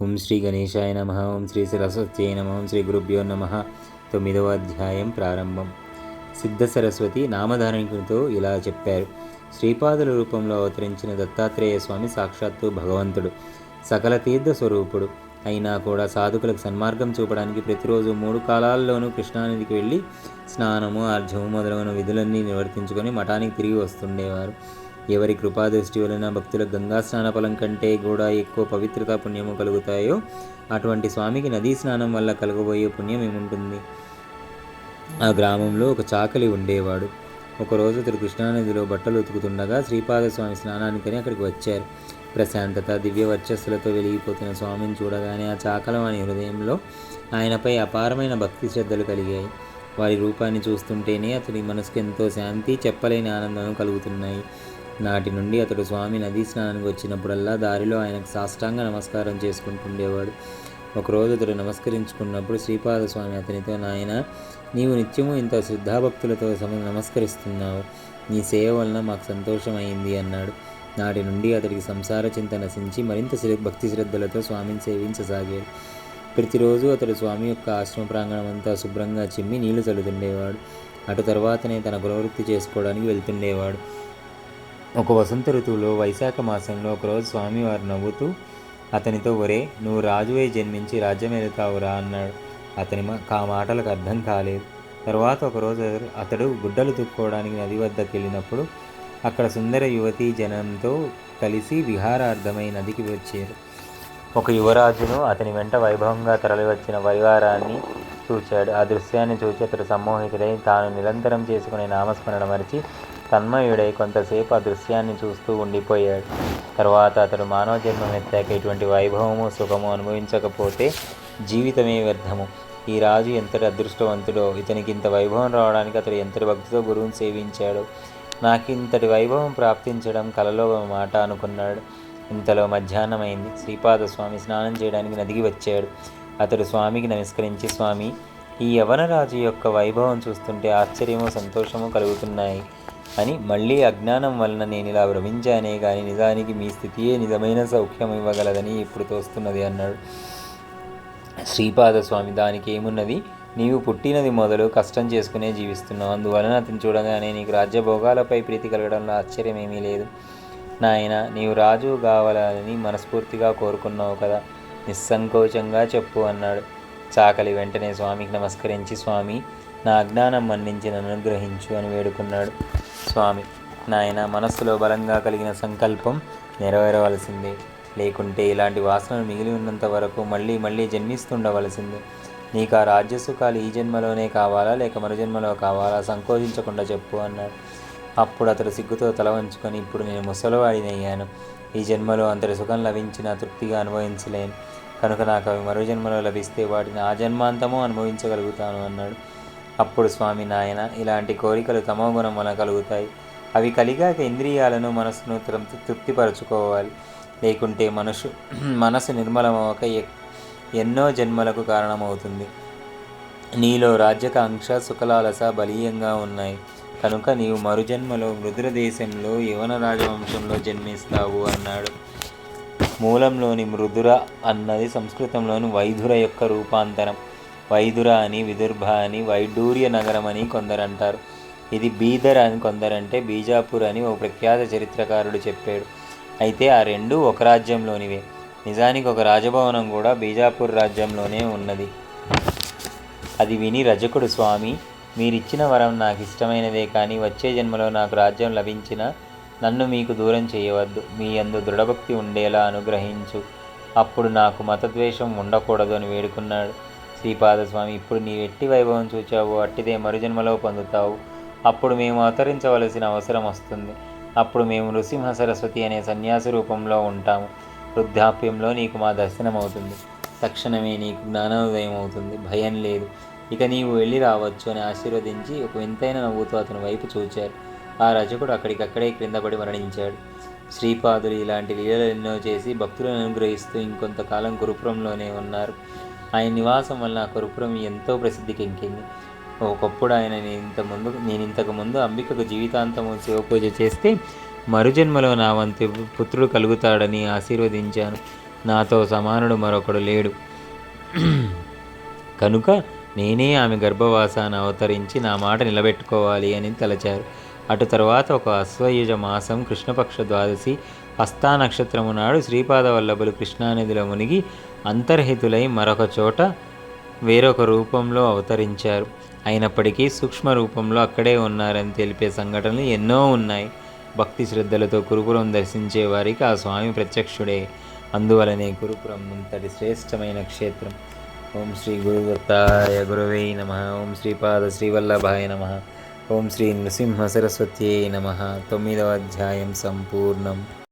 ఓం శ్రీ గణేశాయ నమ. ఓం శ్రీ సరస్వత్యై నమ. ఓం శ్రీ గురుభ్యో నమ. తొమ్మిదవ అధ్యాయం ప్రారంభం. సిద్ధ సరస్వతి నామధారణికునితో ఇలా చెప్పారు. శ్రీపాదుల రూపంలో అవతరించిన దత్తాత్రేయ స్వామి సాక్షాత్తు భగవంతుడు. సకల తీర్థ స్వరూపుడు. అయినా కూడా సాధుకులకు సన్మార్గం చూపడానికి ప్రతిరోజు మూడు కాలాల్లోనూ కృష్ణానదికి వెళ్ళి స్నానము ఆర్జము మొదలైన విధులన్నీ నిర్వర్తించుకొని మఠానికి తిరిగి వస్తుండేవారు. ఎవరి కృపాదృష్టి వలన భక్తుల గంగా స్నాన ఫలం కంటే కూడా ఎక్కువ పవిత్రత పుణ్యము కలుగుతాయో అటువంటి స్వామికి నదీ స్నానం వల్ల కలగబోయే పుణ్యం ఏముంటుంది? ఆ గ్రామంలో ఒక చాకలి ఉండేవాడు. ఒకరోజు అతడు కృష్ణానదిలో బట్టలు ఉతుకుతుండగా శ్రీపాద స్వామి స్నానానికని అక్కడికి వచ్చారు. ప్రశాంతత దివ్య వర్చస్సులతో వెలిగిపోతున్న స్వామిని చూడగానే ఆ చాకలం అనే హృదయంలో ఆయనపై అపారమైన భక్తి శ్రద్ధలు కలిగాయి. వారి రూపాన్ని చూస్తుంటేనే అతడి మనసుకు ఎంతో శాంతి చెప్పలేని ఆనందం కలుగుతున్నాయి. నాటి నుండి అతడు స్వామి నదీ స్నానానికి వచ్చినప్పుడల్లా దారిలో ఆయనకు సాష్టాంగ నమస్కారం చేసుకుంటుండేవాడు. ఒకరోజు అతడు నమస్కరించుకున్నప్పుడు శ్రీపాద స్వామి అతనితో నాయన నీవు నిత్యము ఇంత శ్రద్ధాభక్తులతో సమ నమస్కరిస్తున్నావు. నీ సేవ వలన మాకు సంతోషమైంది అన్నాడు. నాటి నుండి అతడికి సంసార చింత నశించి మరింత భక్తి శ్రద్ధలతో స్వామిని సేవించసాగాడు. ప్రతిరోజు అతడు స్వామి యొక్క ఆశ్రమ ప్రాంగణం అంతా శుభ్రంగా చిమ్మి నీళ్ళు చల్లుతుండేవాడు. అటు తర్వాతనే తన ప్రవృత్తి చేసుకోవడానికి వెళ్తుండేవాడు. ఒక వసంత ఋతువులో వైశాఖ మాసంలో ఒకరోజు స్వామివారు నవ్వుతూ అతనితో ఒరే నువ్వు రాజువై జన్మించి రాజ్యం వెళతావురా అన్నాడు. అతని ఆ మాటలకు అర్థం కాలేదు. తర్వాత ఒకరోజు అతడు గుడ్డలు తుక్కోవడానికి నది వద్దకు వెళ్ళినప్పుడు అక్కడ సుందర యువతి జనంతో కలిసి విహారార్థమై నదికి వచ్చారు. ఒక యువరాజును అతని వెంట వైభవంగా తరలివచ్చిన పరివారాన్ని చూచాడు. ఆ దృశ్యాన్ని చూచి అతడు సమ్మోహితుడై తాను నిరంతరం చేసుకునే నామస్మరణ మరిచి తన్మయుడై కొంతసేపు ఆ దృశ్యాన్ని చూస్తూ ఉండిపోయాడు. తర్వాత అతడు మానవ జన్మం ఎత్తాక ఇటువంటి వైభవము సుఖము అనుభవించకపోతే జీవితమే వ్యర్థము. ఈ రాజు ఎంతటి అదృష్టవంతుడో ఇతనికి ఇంత వైభవం రావడానికి అతడు ఎంతటి భక్తితో గురువుని సేవించాడు నాకు ఇంతటి వైభవం ప్రాప్తించడం కలలో మాట అనుకున్నాడు. ఇంతలో మధ్యాహ్నమైంది. శ్రీపాద స్వామి స్నానం చేయడానికి నదికి వచ్చాడు. అతడు స్వామికి నమస్కరించి స్వామి ఈ యవనరాజు యొక్క వైభవం చూస్తుంటే ఆశ్చర్యము సంతోషము కలుగుతున్నాయి. అని మళ్ళీ అజ్ఞానం వలన నేను ఇలా భ్రమించానే కానీ నిజానికి మీ స్థితియే నిజమైన సౌఖ్యం ఇవ్వగలదని ఇప్పుడు తోస్తున్నది అన్నాడు. శ్రీపాద స్వామి దానికి ఏమున్నది? నీవు పుట్టినది మొదలు కష్టం చేసుకునే జీవిస్తున్నావు. అందువలన అతను చూడగానే నీకు రాజ్యభోగాలపై ప్రీతి కలగడంలో ఆశ్చర్యమేమీ లేదు. నాయన నీవు రాజు కావాలని మనస్ఫూర్తిగా కోరుకున్నావు కదా. నిస్సంకోచంగా చెప్పు అన్నాడు. చాకలి వెంటనే స్వామికి నమస్కరించి స్వామి నా అజ్ఞానం మన్నించి నన్ను అనుగ్రహించు అని వేడుకున్నాడు. స్వామి నాయన మనస్సులో బలంగా కలిగిన సంకల్పం నెరవేరవలసిందే. లేకుంటే ఇలాంటి వాసనలు మిగిలి ఉన్నంత వరకు మళ్ళీ మళ్ళీ జన్మిస్తుండవలసిందే. నీకు ఆ రాజ్యసుఖాలు ఈ జన్మలోనే కావాలా లేక మరుజన్మలో కావాలా? సంకోచించకుండా చెప్పు అన్నాడు. అప్పుడు అతడు సిగ్గుతో తల వంచుకొని ఇప్పుడు నేను ముసలివాడినయ్యాను. ఈ జన్మలో అంతటి సుఖం లభించిన తృప్తిగా అనుభవించలేను. కనుక నాకు అవి మరో జన్మలో లభిస్తే వాటిని ఆ జన్మాంతము అనుభవించగలుగుతాను అన్నాడు. అప్పుడు స్వామి నాయన ఇలాంటి కోరికలు తమోగుణం వలన కలుగుతాయి. అవి కలిగాక ఇంద్రియాలను మనసును తృప్తిపరచుకోవాలి. లేకుంటే మనసు మనసు నిర్మలమవక ఎన్నో జన్మలకు కారణమవుతుంది. నీలో రాజ్యకాంక్ష సుఖలాలస బలీయంగా ఉన్నాయి. కనుక నీవు మరుజన్మలో మృదుర దేశంలో యవన రాజవంశంలో జన్మిస్తావు అన్నాడు. మూలంలోని మృదుర అన్నది సంస్కృతంలోని వైధుర యొక్క రూపాంతరం. వైదుర అని విదుర్భ అని వైడూర్య నగరం అని కొందరంటారు. ఇది బీదర్ అని కొందరంటే బీజాపూర్ అని ఓ ప్రఖ్యాత చరిత్రకారుడు చెప్పాడు. అయితే ఆ రెండు ఒక రాజ్యంలోనివే. నిజానికి ఒక రాజభవనం కూడా బీజాపూర్ రాజ్యంలోనే ఉన్నది. అది విని రజకుడు స్వామి మీరిచ్చిన వరం నాకు ఇష్టమైనదే కానీ వచ్చే జన్మలో నాకు రాజ్యం లభించిన నన్ను మీకు దూరం చేయవద్దు. మీ అందు దృఢభక్తి ఉండేలా అనుగ్రహించు. అప్పుడు నాకు మతద్వేషం ఉండకూడదు అని వేడుకున్నాడు. శ్రీపాదస్వామి ఇప్పుడు నీ ఎట్టి వైభవం చూచావు అట్టిదే మరుజన్మలో పొందుతావు. అప్పుడు మేము అవతరించవలసిన అవసరం వస్తుంది. అప్పుడు మేము నృసింహ సరస్వతి అనే సన్యాసి రూపంలో ఉంటాము. వృద్ధాప్యంలో నీకు మా దర్శనం అవుతుంది తక్షణమే నీకు జ్ఞానోదయం అవుతుంది. భయం లేదు. ఇక నీవు వెళ్ళి రావచ్చు అని ఆశీర్వదించి ఒక వింతైన నవ్వుతో అతని వైపు చూచారు. ఆ రజకుడు అక్కడికక్కడే క్రిందపడి మరణించాడు. శ్రీపాదులు ఇలాంటి లీలలు ఎన్నో చేసి భక్తులను అనుగ్రహిస్తూ ఇంకొంతకాలం కురుపురంలోనే ఉన్నారు. ఆయన నివాసం వల్ల ఆ ఎంతో ప్రసిద్ధి ఎక్కింది ఒకప్పుడు ఆయన నేను ఇంతకుముందు ముందు నేను ఇంతకు ముందు అంబికకు జీవితాంతము శివపూజ చేస్తే మరుజన్మలో నా వంతు పుత్రుడు కలుగుతాడని ఆశీర్వదించాను. నాతో సమానుడు మరొకడు లేడు. కనుక నేనే ఆమె గర్భవాసాన్ని అవతరించి నా మాట నిలబెట్టుకోవాలి అని తలచారు. అటు తర్వాత ఒక అశ్వయుజ మాసం కృష్ణపక్ష ద్వాదశి హస్తా నక్షత్రము నాడు శ్రీపాద వల్లభులు కృష్ణానదిలో మునిగి అంతర్హితులై మరొక చోట వేరొక రూపంలో అవతరించారు. అయినప్పటికీ సూక్ష్మ రూపంలో అక్కడే ఉన్నారని తెలిపే సంఘటనలు ఎన్నో ఉన్నాయి. భక్తి శ్రద్ధలతో కురుపురం దర్శించే వారికి ఆ స్వామి ప్రత్యక్షుడే. అందువలనే కురుపురం అంతటి శ్రేష్టమైన క్షేత్రం. ఓం శ్రీ గురుదత్తాయ గురవై నమ. ఓం శ్రీపాద శ్రీవల్లభాయ నమ. ఓం శ్రీ నృసింహ సరస్వత్యై నమ. తొమ్మిదవ అధ్యాయం సంపూర్ణం.